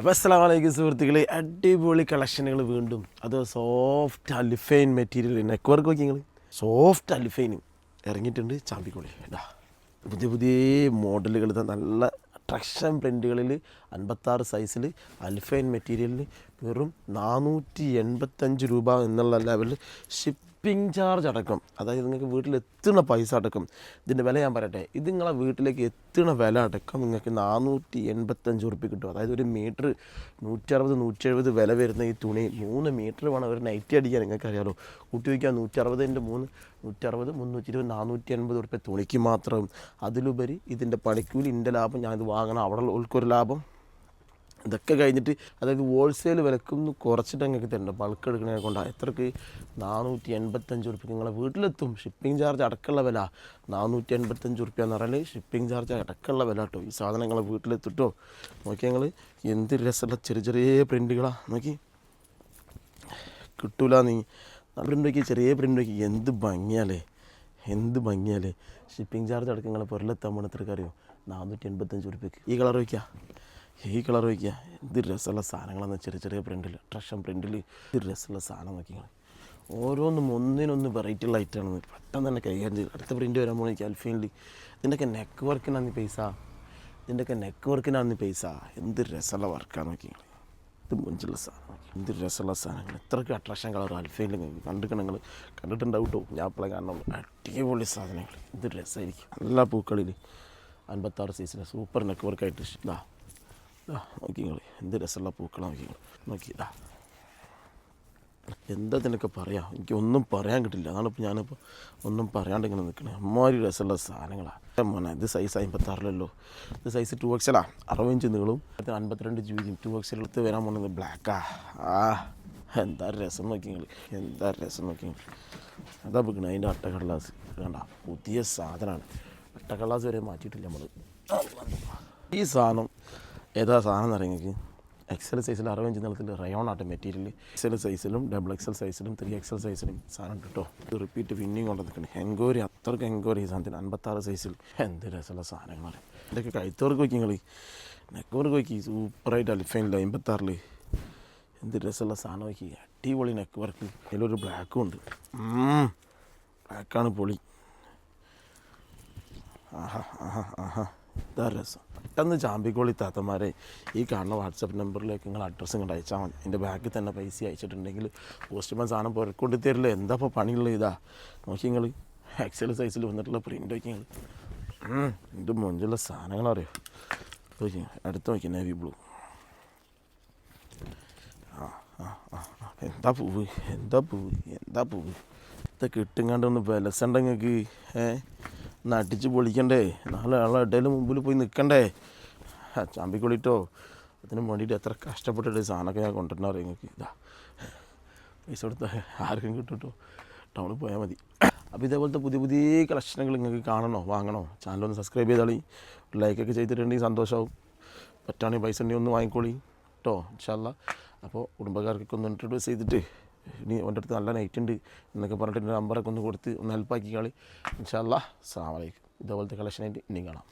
അപ്പോൾ അസ്സാം വലൈക്കും സുഹൃത്തുക്കളെ. അടിപൊളി കളക്ഷനുകൾ വീണ്ടും. അത് സോഫ്റ്റ് അലിഫൈൻ മെറ്റീരിയൽ നെക്ക് വർക്ക് നോക്കി നിങ്ങൾ സോഫ്റ്റ് അലിഫൈൻ ഇറങ്ങിയിട്ടുണ്ട് ചാമ്പിക്കോളി കേട്ടോ പുതിയ പുതിയ മോഡലുകൾ നല്ല അട്രാക്ഷൻ പ്രിന്റുകളിൽ അൻപത്താറ് സൈസിൽ അൽഫൈൻ മെറ്റീരിയലിൽ വെറും നാനൂറ്റി എൺപത്തഞ്ച് രൂപ എന്നുള്ള ലെവലിൽ ഷിപ്പിംഗ് ചാർജ് അടക്കം അതായത് നിങ്ങൾക്ക് വീട്ടിൽ വീട്ടിലെത്തുന്ന പൈസ അടക്കം ഇതിന്റെ വില ഞാൻ പറയട്ടെ ഇത് നിങ്ങളെ വീട്ടിലേക്ക് എത്തുന്ന വില അടക്കം നിങ്ങൾക്ക് നാനൂറ്റി എൺപത്തഞ്ച് ഉറുപ്പ് കിട്ടും. അതായത് ഒരു മീറ്റർ നൂറ്ററുപത് നൂറ്റെഴുപത് വില വരുന്ന ഈ തുണി മൂന്ന് മീറ്റർ വേണം ഒരു നൈറ്റി അടിക്കാൻ നിങ്ങൾക്ക് അറിയാലോ കൂട്ടി വയ്ക്കാൻ നൂറ്ററുപതിന്റെ മൂന്ന് നൂറ്ററുപത് മുന്നൂറ്റി ഇരുപത് നാനൂറ്റി എൺപത് ഉറുപ്പ്യ തുണിക്ക് മാത്രം. അതിലുപരി ഇതിന്റെ പണിക്കൂലി ഇതിന്റെ ലാഭം ഞാനിത് വാങ്ങണം. അവിടെ ഉൾക്കൊരു ലാഭം ഇതൊക്കെ കഴിഞ്ഞിട്ട് അതായത് ഹോൾസെയിൽ വിലക്കൊന്ന് കുറച്ചിട്ട് അങ്ങനെ തരണം ബൾക്ക് എടുക്കണേ കൊണ്ട് എത്രക്ക്? നാനൂറ്റി എൺപത്തഞ്ച് ഉറുപ്പ്യ. നിങ്ങളെ വീട്ടിലെത്തും. ഷിപ്പിംഗ് ചാർജ് അടക്കമുള്ള വില. നാനൂറ്റി എൺപത്തഞ്ച് ഉറുപ്പ്യ എന്ന് പറഞ്ഞാൽ ഷിപ്പിംഗ് ചാർജ് അടക്കമുള്ള വില കേട്ടോ ഈ സാധനം നിങ്ങളെ വീട്ടിലെത്തിട്ടോ. നോക്കി ഞങ്ങൾ എന്ത് രസമുള്ള ചെറിയ ചെറിയ പ്രിന്റുകളാണ് നോക്കി. കിട്ടൂല നീ. പ്രിന്റ് നോക്കി ചെറിയ പ്രിന്റ് നോക്കി. എന്ത് ഭംഗിയാലേ. എന്ത് ഭംഗിയാലേ. ഷിപ്പിംഗ് ചാർജ് അടക്കം നിങ്ങളെ പൊരലെത്താൻ പോണ എത്രക്ക് നാനൂറ്റി എൺപത്തഞ്ച് ഉറുപ്പ്യക്ക്. ഈ കളർ വയ്ക്കുക ഈ കളർ വയ്ക്കുക ഇത് രസമുള്ള സാധനങ്ങളാണ് ചെറിയ ചെറിയ പ്രിന്റിൽ ട്രഷൻ പ്രിന്റിൽ ഇത് രസമുള്ള സാധനം നോക്കി ഓരോന്നും ഒന്നിനൊന്ന് വെറൈറ്റി ഉള്ള ഐറ്റമാണ് പെട്ടെന്ന് തന്നെ കൈകാര്യം ചെയ്ത് അടുത്ത പ്രിന്റ് വരാൻ പോകണമെങ്കിൽ അൽഫീനിൽ ഇതിന്റെയൊക്കെ നെക്ക് വർക്കിനാണ് പൈസ. ഇതിന്റെയൊക്കെ നെക്ക് വർക്കിനാണ് പൈസ. എന്ത് രസമുള്ള വർക്കാണ് നോക്കി ഇത് മുഞ്ചുള്ള സാധനം എന്ത് രസമുള്ള സാധനങ്ങൾ. ഇത്രയ്ക്ക് അട്രാക്ഷൻ കളർ നിങ്ങൾക്ക് കണ്ടിരിക്കണം നിങ്ങൾ കണ്ടിട്ടുണ്ടാവും ഞാൻ അപ്പോളെ കാണണം അടിപൊളി സാധനങ്ങൾ എന്ത് രസമായിരിക്കും എല്ലാ പൂക്കളിൽ അൻപത്താറ് സീസൺ സൂപ്പർ നെക്ക് വർക്കായിട്ട് ഇതാ ഇതാ നോക്കി എന്ത് രസമുള്ള പൂക്കളാണ് നോക്കി നോക്കിയതാ എന്താ ഇതിനൊക്കെ പറയാം? എനിക്ക് ഒന്നും പറയാൻ കിട്ടില്ല. അതാണിപ്പോൾ ഞാനിപ്പോൾ ഒന്നും പറയാണ്ട് ഇങ്ങനെ നിൽക്കണേ അമ്മാതിരി രസമുള്ള സാധനങ്ങളാണ് മോനെ ഇത് സൈസ് അമ്പത്താറിലല്ലോ. ഇത് സൈസ് ടു എക്സലാ അറുപഞ്ച് നീളും അൻപത്തിരണ്ട് ജി ബി ടു എക്സലെടുത്ത് വരാൻ പോകുന്നത് ബ്ലാക്കാ ആ. എന്താ രസം നോക്കിങ്ങൾ എന്താ രസം നോക്കി നിങ്ങൾ അതാ വെക്കണേ അതിന്റെ അട്ടക്കടലാസ്. വേണ്ട പുതിയ സാധനമാണ് അട്ടക്കടലാസ് വരെ മാറ്റിയിട്ടില്ല നമ്മൾ ഈ സാധനം ഏതാ സാധനം ഇറങ്ങിക്ക് എക്സൽ സൈസിൽ അറുപഞ്ച് നീളത്തിൽ റയോൺ ആട്ട മെറ്റീരിയൽ എക്സൽ സൈസിലും ഡബിൾ എക്സൽ സൈസിലും ത്രീ എക്സൽ സൈസിലും സാധനം കിട്ടോ ഇത് റിപ്പീറ്റ് പിന്നെയും നിൽക്കുന്നത് എങ്കോരി അത്രയ്ക്ക് എങ്കോരി ഈ സാധനത്തിന്. അൻപത്താറ് സൈസിൽ എന്ത് രസമുള്ള സാധനങ്ങളാണ് ഇതൊക്കെ കഴുത്തോർക്ക് വയ്ക്കും നിങ്ങൾ നെക്കോർക്ക് വയ്ക്കി. സൂപ്പറായിട്ട് അലിഫൈനില്ല അമ്പത്താറിൽ എന്ത് രസമുള്ള സാധനം വയ്ക്കി. അടിപൊളി നെക്ക് വർക്ക് അതിലൊരു ബ്ലാക്കും ഉണ്ട്. ബ്ലാക്കാണ് പൊളി. ആഹാ ആഹാ ആഹാ. ഇതാ രസം. പെട്ടെന്ന് ചാമ്പിക്കോളി താത്തമാരെ ഈ കാണുന്ന വാട്സപ്പ് നമ്പറിലേക്ക് നിങ്ങൾ അഡ്രസ്സ് ഇങ്ങോട്ട് അയച്ചാൽ മതി. എന്റെ ബാക്കിൽ തന്നെ പൈസ അയച്ചിട്ടുണ്ടെങ്കിൽ പോസ്റ്റ്മാൻ സാധനം പുറക്കൊണ്ടി തരില്ല. എന്താ ഇപ്പോൾ പണിയുള്ള ഇതാ? നോക്കി നിങ്ങൾ എക്സൽ സൈസിൽ വന്നിട്ടുള്ള പ്രിന്റ് നോക്കി നിങ്ങൾ എന്റെ മുഞ്ചുള്ള സാധനങ്ങളറിയോ നോക്കി അടുത്ത് നോക്കി നേവി ബ്ലൂ ആ ആ ആ. എന്താ പൂവ്? എന്താ പൂവ്? എന്താ പൂവ്? ഇതൊക്കെ കിട്ടുങ്ങാണ്ട് ഒന്ന് വിലസണ്ട നിങ്ങൾക്ക് അടിച്ച് പൊളിക്കണ്ടേ. നാളെ ആളെ ഇടയിലും മുമ്പിൽ പോയി നിൽക്കണ്ടേ ചാമ്പിക്കൊള്ളിട്ടോ. അതിന് വേണ്ടിയിട്ട് എത്ര കഷ്ടപ്പെട്ടിട്ട് സാധനമൊക്കെ ഞാൻ കൊണ്ടുവരണ നിങ്ങൾക്ക്? ഇതാ. പൈസ കൊടുത്ത ആർക്കും കിട്ടും ടൗണിൽ പോയാൽ മതി. അപ്പോൾ ഇതേപോലത്തെ പുതിയ പുതിയ കളക്ഷനുകൾ നിങ്ങൾക്ക് കാണണോ? വാങ്ങണോ? ചാനലൊന്ന് സബ്സ്ക്രൈബ് ചെയ്താളി. ലൈക്കൊക്കെ ചെയ്തിട്ടുണ്ടെങ്കിൽ സന്തോഷമാവും പറ്റാണെങ്കിൽ പൈസ ഉണ്ടെങ്കിൽ ഒന്ന് വാങ്ങിക്കോളി. കേട്ടോ ഇൻഷാല്ല അപ്പോൾ കുടുംബക്കാർക്കൊക്കെ ഒന്ന് ഇൻട്രൊഡ്യൂസ് ചെയ്തിട്ട് ഇനി അവന്റെ അടുത്ത് നല്ല നൈറ്റ് ഉണ്ട് എന്നൊക്കെ പറഞ്ഞിട്ട് നമ്പറൊക്കെ ഒന്ന് കൊടുത്ത് ഒന്ന് ഹെൽപ്പാക്കി കളി ഇൻഷാല്ല സാമലേക്കും ഇതേപോലത്തെ കളക്ഷനായിട്ട് ഇനിയും കാണാം.